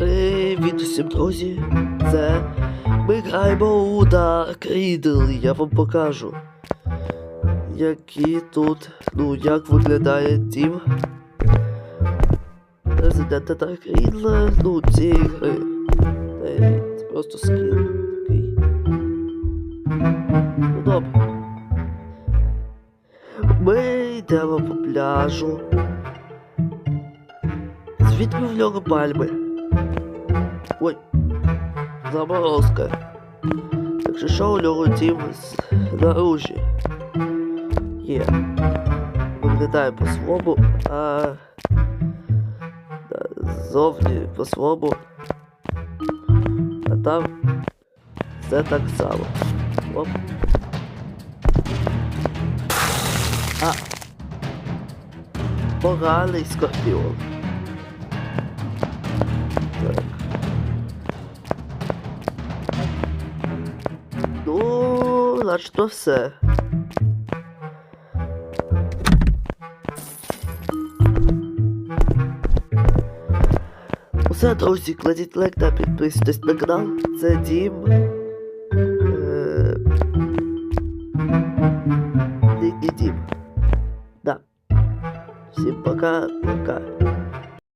Привіт усім, друзі. Це ми граємо у Dark Riddle. Я вам покажу. Які тут, ну, як виглядає дім Президента Dark Riddle, ну, цієї гри. Е, Це просто скін такий. Ну добре. Ми йдемо по пляжу. Звідки в нього пальми? Ой, заморозка. Якщо що, у нього дім знаружі. Є. Виглядає по-своєму, а да, ззовні по-своєму. А там все так само. Оп. А. Поганий скорпіон. Ну, начебто все. Усе, друзі, кладіть лайк та підписуйтесь на канал. Це Дім. Е... Літній дім. Да. Всім пока.